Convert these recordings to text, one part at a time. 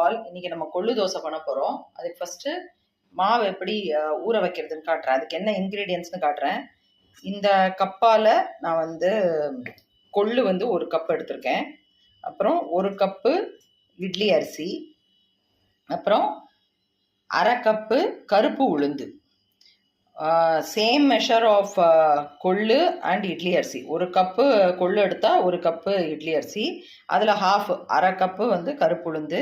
All இன்னைக்கு நம்ம கொள்ளு தோசை பண்ண போகிறோம் அதுக்கு ஃபஸ்ட்டு மாவு எப்படி ஊற வைக்கிறதுன்னு காட்டுறேன். அதுக்கு என்ன இன்க்ரீடியன்ட்ஸ்னு காட்டுறேன். இந்த கப்பால் நான் வந்து கொள்ளு வந்து ஒரு கப் எடுத்திருக்கேன். அப்புறம் ஒரு கப்பு இட்லி அரிசி. அப்புறம் அரை கப்பு கருப்பு உளுந்து. சேம் மெஷர் ஆஃப் கொள்ளு அண்ட் இட்லி அரிசி. ஒரு கப்பு கொள்ளு எடுத்தால் ஒரு கப்பு இட்லி அரிசி. அதில் ஹாஃப் அரை கப்பு வந்து கருப்புளுந்து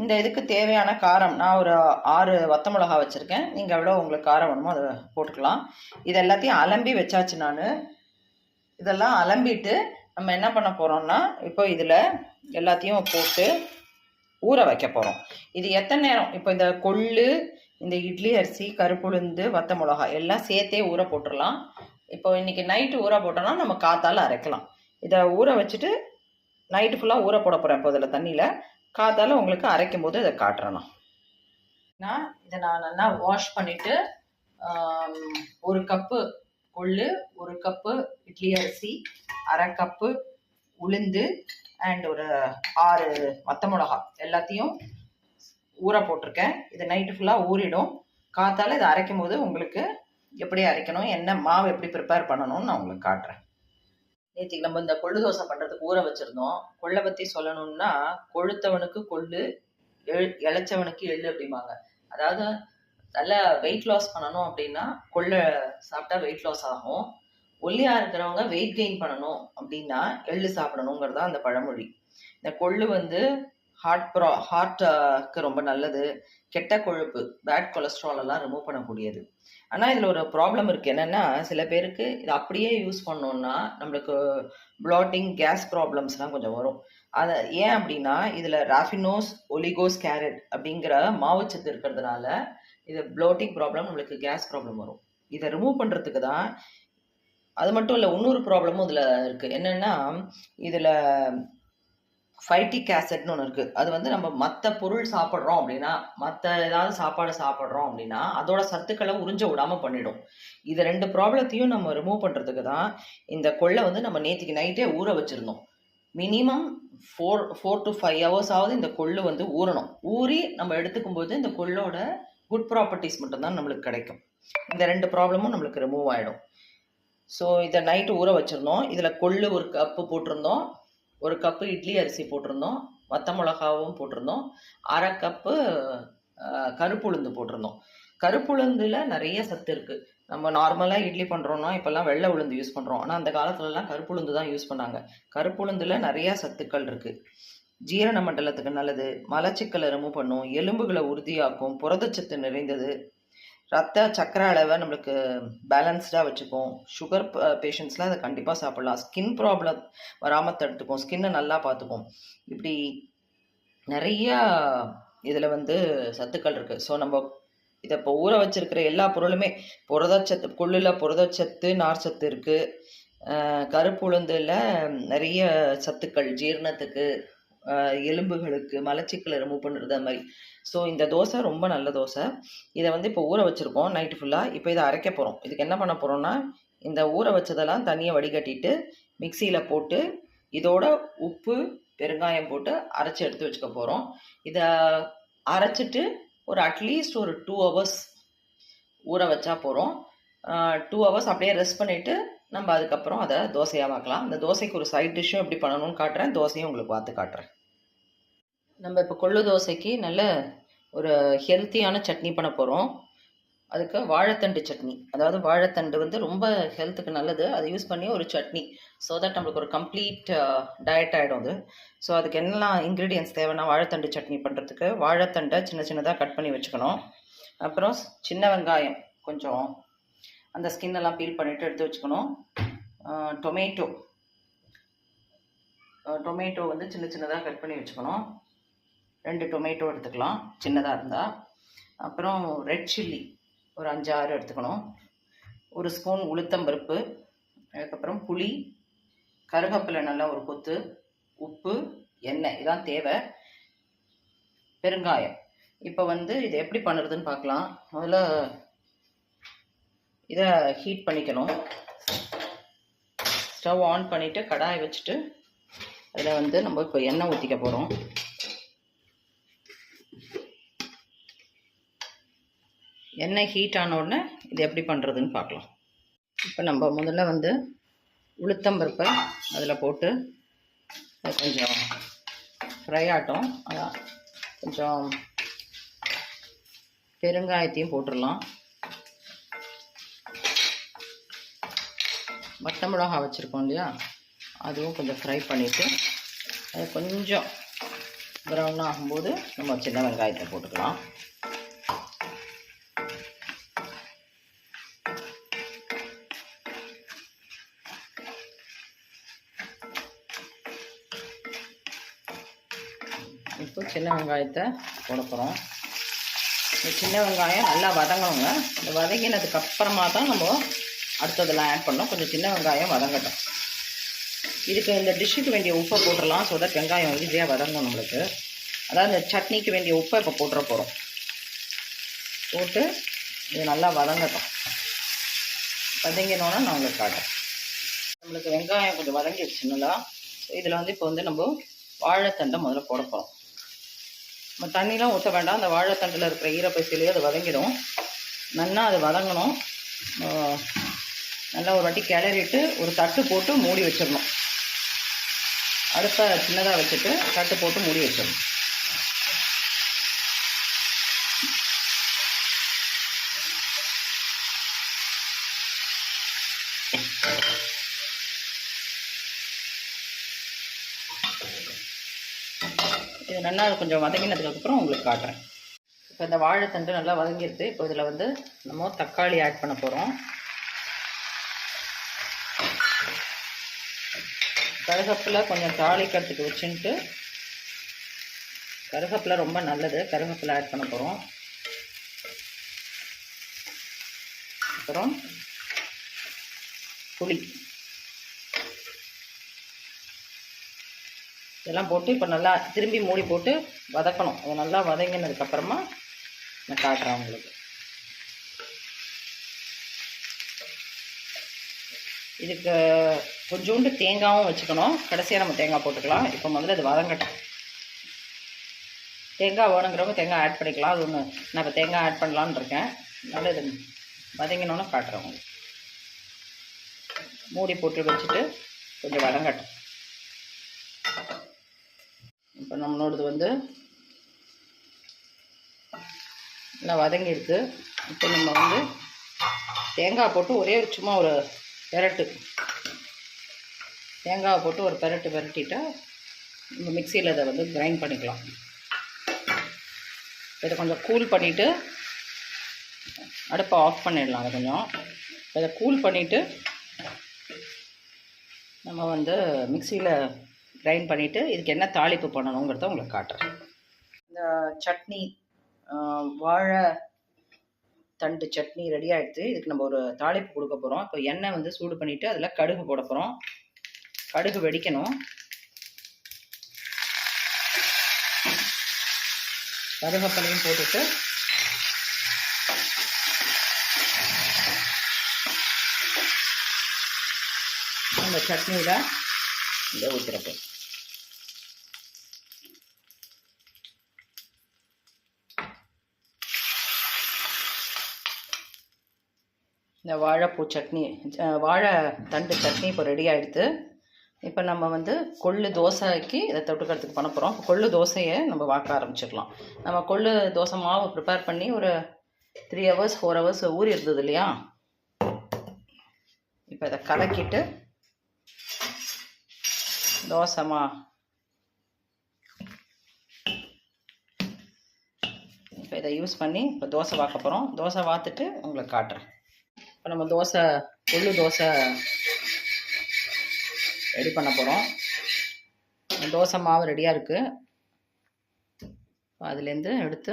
இந்த இதுக்கு தேவையான காரம் நான் ஒரு ஆறு வத்த மிளகா வச்சுருக்கேன். நீங்கள் எவ்வளோ உங்களுக்கு காரம் வேணுமோ அதை போட்டுக்கலாம். இது எல்லாத்தையும் அலம்பி வச்சாச்சு நான். இதெல்லாம் அலம்பிட்டு நம்ம என்ன பண்ண போகிறோம்னா இப்போ இதில் எல்லாத்தையும் போட்டு ஊற வைக்க போகிறோம் இது எத்தனை நேரம்? இப்போ இந்த கொள்ளு இந்த இட்லி அரிசி கருப்புளுந்து வத்த மிளகா எல்லாம் சேர்த்தே ஊற போட்டுடலாம் இப்போ இன்னைக்கு நைட்டு ஊற போட்டோம்னா நம்ம காத்தால் அரைக்கலாம். இதை ஊற வச்சுட்டு நைட்டு ஃபுல்லாக ஊற போட போகிறேன் இப்போ இதில் தண்ணியில். காத்தால் உங்களுக்கு அரைக்கும் போது இதை காட்டுறேன் நான். இதை நான் நல்லா வாஷ் பண்ணிவிட்டு ஒரு கப்பு கொள்ளு ஒரு கப்பு இட்லி அரிசி அரை கப்பு உளுந்து அண்ட் ஒரு ஆறு வத்த மிளகா எல்லாத்தையும் ஊற போட்டிருக்கேன். இது நைட்டு ஃபுல்லாக ஊறிடும். காத்தால இதை அரைக்கும் போது உங்களுக்கு எப்படி அரைக்கணும் என்ன மாவு எப்படி ப்ரிப்பேர் பண்ணணும்னு நான் உங்களுக்கு காட்டுறேன். நேற்றுக்கு நம்ம இந்த கொள்ளு தோசை பண்ணுறதுக்கு ஊற வச்சுருந்தோம். கொள்ளை பற்றி சொல்லணும்னா கொழுத்தவனுக்கு கொள்ளு எழு இழைச்சவனுக்கு எள்ளு அப்படிம்பாங்க. அதாவது நல்லா வெயிட் லாஸ் பண்ணணும் அப்படின்னா கொள்ளை சாப்பிட்டா வெயிட் லாஸ் ஆகும். ஒல்லியாக இருக்கிறவங்க வெயிட் கெயின் பண்ணணும் அப்படின்னா எள்ளு சாப்பிடணுங்கிறது தான் அந்த பழமொழி. இந்த கொள்ளு வந்து ஹார்ட் ப்ரா ஹார்ட்டுக்கு ரொம்ப நல்லது. கெட்ட கொழுப்பு பேட் கொலஸ்ட்ரால் எல்லாம் ரிமூவ் பண்ணக்கூடியது. ஆனால் இதில் ஒரு ப்ராப்ளம் இருக்குது என்னென்னா சில பேருக்கு இது அப்படியே யூஸ் பண்ணோன்னா நம்மளுக்கு ப்ளாட்டிங் கேஸ் ப்ராப்ளம்ஸ்லாம் கொஞ்சம் வரும். அதை ஏன் அப்படின்னா இதில் ராஃபினோஸ் ஒலிகோஸ் கேரட் அப்படிங்கிற மாவுச்சத்து இருக்கிறதுனால இது ப்ளோட்டிங் ப்ராப்ளம் நம்மளுக்கு கேஸ் ப்ராப்ளம் வரும். இதை ரிமூவ் பண்ணுறதுக்கு தான் அது மட்டும் இல்லை இன்னொரு ப்ராப்ளமும் இதில் இருக்குது என்னென்னா இதில் ஃபைட்டிக் ஆசிட்னு ஒன்று இருக்குது அது வந்து நம்ம மற்ற பொருள் சாப்பிட்றோம் அப்படின்னா மற்ற ஏதாவது சாப்பாடு சாப்பிட்றோம் அப்படின்னா அதோட சத்துக்களை உறிஞ்ச விடாமல் பண்ணிடும். இது ரெண்டு ப்ராப்ளத்தையும் நம்ம ரிமூவ் பண்ணுறதுக்கு தான் இந்த கொள்ளை வந்து நம்ம நேற்றுக்கு நைட்டே ஊற வச்சுருந்தோம். Minimum four four to five hours ஆகுது இந்த கொள்ளு வந்து ஊறணும். ஊறி நம்ம எடுத்துக்கும் போது இந்த கொள்ளோட குட் ப்ராப்பர்ட்டிஸ் மட்டும்தான் நம்மளுக்கு கிடைக்கும். இந்த ரெண்டு ப்ராப்ளமும் நம்மளுக்கு ரிமூவ் ஆகிடும் ஸோ இதை நைட்டு ஊற வச்சுருந்தோம். இதில் கொள்ளு ஒரு கப்பு போட்டிருந்தோம். ஒரு கப்பு இட்லி அரிசி போட்டிருந்தோம் வத்த மிளகாவும் போட்டிருந்தோம் அரை கப்பு அஹ், கருப்புளுந்து போட்டிருந்தோம். கருப்புளுந்தில் நிறைய சத்து இருக்குது நம்ம நார்மலாக இட்லி பண்ணுறோன்னா இப்போல்லாம் வெள்ளை உளுந்து யூஸ் பண்ணுறோம் ஆனால் அந்த காலத்துலலாம் கருப்புளுந்து தான் யூஸ் பண்ணாங்க. கருப்புளுந்தில் நிறைய சத்துக்கள் இருக்குது ஜீரண மண்டலத்துக்கு நல்லது. மலச்சிக்கலை ரிமூவ் பண்ணும். எலும்புகளை உறுதியாக்கும். புரதச்சத்து நிறைந்தது. ரத்த சக்கரை அளவை நம்மளுக்கு பேலன்ஸ்டாக வச்சுக்கும். சுகர் பேஷண்ட்ஸ்லாம் uh, அதை கண்டிப்பாக சாப்பிட்லாம். ஸ்கின் ப்ராப்ளம் வராமல் தடுத்துக்கும். ஸ்கின்னை நல்லா பார்த்துக்கும். இப்படி நிறையா இதில் வந்து சத்துக்கள் இருக்குது ஸோ நம்ம இதை இப்போ ஊற வச்சிருக்கிற எல்லா பொருளுமே புரதச்சத்து கொள்ளில் புரதச்சத்து நார்ச்சத்து இருக்குது கருப்பு உளுந்தில் நிறைய சத்துக்கள் ஜீரணத்துக்கு எலும்புகளுக்கு மலச்சிக்கலை ரிமூவ் பண்ணுறது அது மாதிரி. ஸோ இந்த தோசை ரொம்ப நல்ல தோசை. இதை வந்து இப்போ ஊற வச்சுருக்கோம் நைட்டு ஃபுல்லாக இப்போ இதை அரைக்க போகிறோம் இதுக்கு என்ன பண்ண போகிறோம்னா இந்த ஊற வச்சதெல்லாம் தண்ணியை வடிகட்டிட்டு மிக்சியில் போட்டு இதோட உப்பு பெருங்காயம் போட்டு அரைச்சி எடுத்து வச்சுக்க போகிறோம் இதை அரைச்சிட்டு ஒரு அட்லீஸ்ட் ஒரு டூ ஹவர்ஸ் ஊற வச்சா போகிறோம் டூ ஹவர்ஸ் அப்படியே ரெஸ்ட் பண்ணிவிட்டு நம்ம அதுக்கப்புறம் அதை தோசையாக பார்க்கலாம் அந்த தோசைக்கு ஒரு சைட் டிஷ்ஷும் எப்படி பண்ணணும்னு காட்டுறேன். தோசையும் உங்களுக்கு பார்த்து காட்டுறேன். நம்ம இப்போ கொள்ளு தோசைக்கு நல்ல ஒரு ஹெல்த்தியான சட்னி பண்ண போகிறோம் அதுக்கு வாழைத்தண்டு சட்னி. அதாவது வாழைத்தண்டு வந்து ரொம்ப ஹெல்த்துக்கு நல்லது. அதை யூஸ் பண்ணி ஒரு சட்னி. ஸோ தட் நம்மளுக்கு ஒரு கம்ப்ளீட் டயட் ஆகிடும் அது. ஸோ அதுக்கு என்னெல்லாம் இன்க்ரீடியன்ஸ் தேவைன்னா வாழைத்தண்டு சட்னி பண்ணுறதுக்கு வாழைத்தண்டை சின்ன சின்னதாக கட் பண்ணி வச்சுக்கணும். அப்புறம் சின்ன வெங்காயம் கொஞ்சம் அந்த ஸ்கின் எல்லாம் பீல் பண்ணிவிட்டு எடுத்து வச்சுக்கணும். டொமேட்டோ டொமேட்டோ வந்து சின்ன சின்னதாக கட் பண்ணி வச்சுக்கணும். ரெண்டு டொமேட்டோ எடுத்துக்கலாம் சின்னதாக இருந்தால் அப்புறம் ரெட் சில்லி ஒரு அஞ்சு ஆறு எடுத்துக்கணும். ஒரு ஸ்பூன் உளுத்தம்பருப்பு அதுக்கப்புறம் புளி கருவேப்பிலை நல்லா ஒரு கொத்து உப்பு எண்ணெய் இதான் தேவை. பெருங்காயம். இப்போ வந்து இது எப்படி பண்ணுறதுன்னு பார்க்கலாம். முதல்ல இதை ஹீட் பண்ணிக்கணும். ஸ்டவ் ஆன் பண்ணிவிட்டு கடாய் வச்சுட்டு அதில் வந்து நம்ம இப்போ எண்ணெய் ஊற்றிக்க போகிறோம் எண்ணெய் ஹீட் ஆன உடனே இது எப்படி பண்ணுறதுன்னு பார்க்கலாம். இப்போ நம்ம முதல்ல வந்து உளுத்தம்பருப்பை அதில் போட்டு கொஞ்சம் ஃப்ரை ஆட்டும். அதான் கொஞ்சம் பெருங்காயத்தையும் போட்டுடலாம். பட்டை மிளகா வச்சுருக்கோம் இல்லையா? அதுவும் கொஞ்சம் ஃப்ரை பண்ணிவிட்டு அது கொஞ்சம் ப்ரௌன் ஆகும்போது நம்ம சின்ன வெங்காயத்தை போட்டுக்கலாம். இப்போ சின்ன வெங்காயத்தை கொடுக்குறோம் இந்த சின்ன வெங்காயம் நல்லா வதங்கணுங்க. இந்த வதங்கினதுக்கப்புறமா தான் நம்ம அடுத்ததெல்லாம் ஆட் பண்ணோம். கொஞ்சம் சின்ன வெங்காயம் வதங்கட்டும். இதுக்கு இந்த டிஷ்ஷுக்கு வேண்டிய உப்பை போட்டுடலாம் ஸோ தட் வெங்காயம் ஈஸியாக வதங்கும் நம்மளுக்கு. அதாவது இந்த சட்னிக்கு வேண்டிய உப்பை இப்போ போட்டுற போகிறோம் போட்டு இது நல்லா வதங்கட்டும். வதங்கினோன்னா நான் உங்களுக்கு காட்டுறேன். நம்மளுக்கு வெங்காயம் கொஞ்சம் வதங்கிடுச்சுன்னா ஸோ இதில் வந்து இப்போ வந்து நம்ம வாழைத்தண்டை முதல்ல போட போகிறோம் நம்ம தண்ணிலாம் ஊற்ற வேண்டாம். அந்த வாழைத்தண்டில் இருக்கிற ஈரப்பசிலேயே அது வதங்கிடும். நல்லா அது வதங்கணும். நல்லா ஒரு வாட்டி கிளறிட்டு ஒரு தட்டு போட்டு மூடி வச்சிடணும். அடுப்பை சின்னதாக வச்சுட்டு தட்டு போட்டு மூடி வச்சிடணும். இது நல்லா கொஞ்சம் வதங்கினதுக்கப்புறம் உங்களுக்கு காட்டுறேன். இப்போ இந்த வாழைத்தண்டு நல்லா வதங்கிடுது இப்போ இதில் வந்து நம்ம தக்காளி ஆட் பண்ண போகிறோம் கருகப்பில் கொஞ்சம் தாளிக்கிறதுக்கு வச்சுன்ட்டு கருகப்பில் ரொம்ப நல்லது. கருகப்பில் ஆட் பண்ண போகிறோம் அப்புறம் புளி. இதெல்லாம் போட்டு இப்போ நல்லா திரும்பி மூடி போட்டு வதக்கணும். அதை நல்லா வதங்கினதுக்கப்புறமா நான் காட்டுறேன் உங்களுக்கு. இதுக்கு கொஞ்சோண்டு தேங்காயும் வச்சுக்கணும். கடைசியாக நம்ம தேங்காய் போட்டுக்கலாம். இப்போ முதல்ல இது வதங்கட்டும். தேங்காய் வேணுங்கிறவங்க தேங்காய் ஆட் பண்ணிக்கலாம். அது ஒன்று நான் இப்போ தேங்காய் ஆட் பண்ணலான்னு இருக்கேன். அதனால் இது வதங்கினோன்னு காட்டுறேன் உங்களுக்கு. மூடி போட்டு வச்சுட்டு கொஞ்சம் வதங்கட்டும். இப்போ நம்மளோடது வந்து நல்லா வதங்கிருக்கு இப்போ நம்ம வந்து தேங்காய் போட்டு ஒரே சும்மா ஒரு பெரட்டு. தேங்காவை போட்டு ஒரு பெரட்டு பெரட்டிட்டா நம்ம மிக்சியில் இதை வந்து கிரைண்ட் பண்ணிக்கலாம். இதை கொஞ்சம் கூல் பண்ணிவிட்டு அடுப்பை ஆஃப் பண்ணிடலாம். அதை கொஞ்சம் இதை கூல் பண்ணிவிட்டு நம்ம வந்து மிக்சியில் கிரைண்ட் பண்ணிவிட்டு இதுக்கு என்ன தாளிப்பு பண்ணணுங்கிறத உங்களுக்கு காட்டுறேன். இந்த சட்னி வாழை தண்டு சட்னி ரெடி ஆகிடுது இதுக்கு நம்ம ஒரு தாளிப்பு கொடுக்க போகிறோம் இப்போ எண்ணெய் வந்து சூடு பண்ணிவிட்டு அதில் கடுகு போட போகிறோம் கடுகு வெடிக்கணும். கருகப்பலையும் போட்டுட்டு அந்த சட்னியில் இதை ஊற்றுறப்போ இந்த வாழைப்பூ சட்னி வாழை தண்டு சட்னி இப்போ ரெடி ஆகிடுது இப்போ நம்ம வந்து கொள்ளு தோசைக்கு இதை தொட்டுக்கிறதுக்கு பண்ண போகிறோம் கொள்ளு தோசையை நம்ம வாக்க ஆரம்பிச்சிடலாம். நம்ம கொள்ளு தோசை மாவு ப்ரிப்பேர் பண்ணி ஒரு த்ரீ ஹவர்ஸ் ஃபோர் ஹவர்ஸ் ஊறி இருந்தது இல்லையா? இப்போ இதை கலக்கிட்டு தோசை மா இப்போ இதை யூஸ் பண்ணி இப்போ தோசை வாக்க போகிறோம் தோசை வாத்துட்டு உங்களுக்கு காட்டுறேன். இப்போ நம்ம தோசை கொள்ளு தோசை ரெடி பண்ண போகிறோம் தோசை மாவு ரெடியாக இருக்குது அதுலேருந்து எடுத்து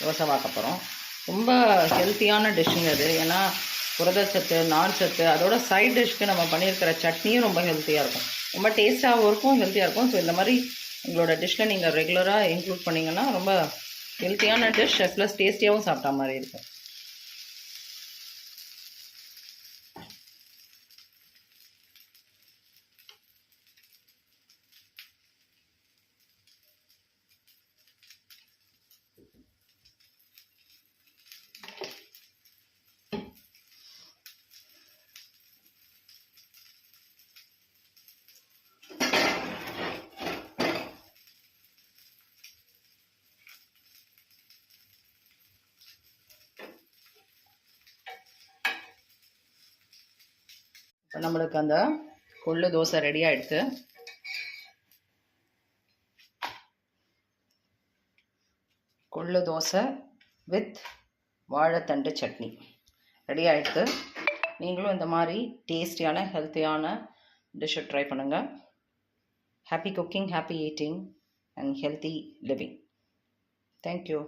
தோசை வாக்க போகிறோம் ரொம்ப ஹெல்த்தியான டிஷ்ஷுங்க அது. ஏன்னா புரதச்சத்து சத்து அதோட சைட் டிஷ்க்கு நம்ம பண்ணியிருக்கிற சட்னியும் ரொம்ப ஹெல்த்தியாக இருக்கும். ரொம்ப டேஸ்ட்டாகவும் இருக்கும் ஹெல்த்தியாக இருக்கும். ஸோ இந்த மாதிரி உங்களோட டிஷ்ஷில் நீங்கள் ரெகுலராக இன்க்ளூட் பண்ணிங்கன்னா ரொம்ப ஹெல்த்தியான டிஷ் ப்ளஸ் டேஸ்டியாகவும் சாப்பிட்டா மாதிரி இருக்கும். இப்போ நம்மளுக்கு அந்த கொள்ளு தோசை ரெடி ஆயிடுத்து கொள்ளு தோசை வித் வாழைத்தண்டு சட்னி. ரெடி ஆயிடுத்து நீங்களும் இந்த மாதிரி டேஸ்டியான ஹெல்த்தியான டிஷ்ஷை ட்ரை பண்ணுங்கள் happy cooking happy eating and healthy living thank you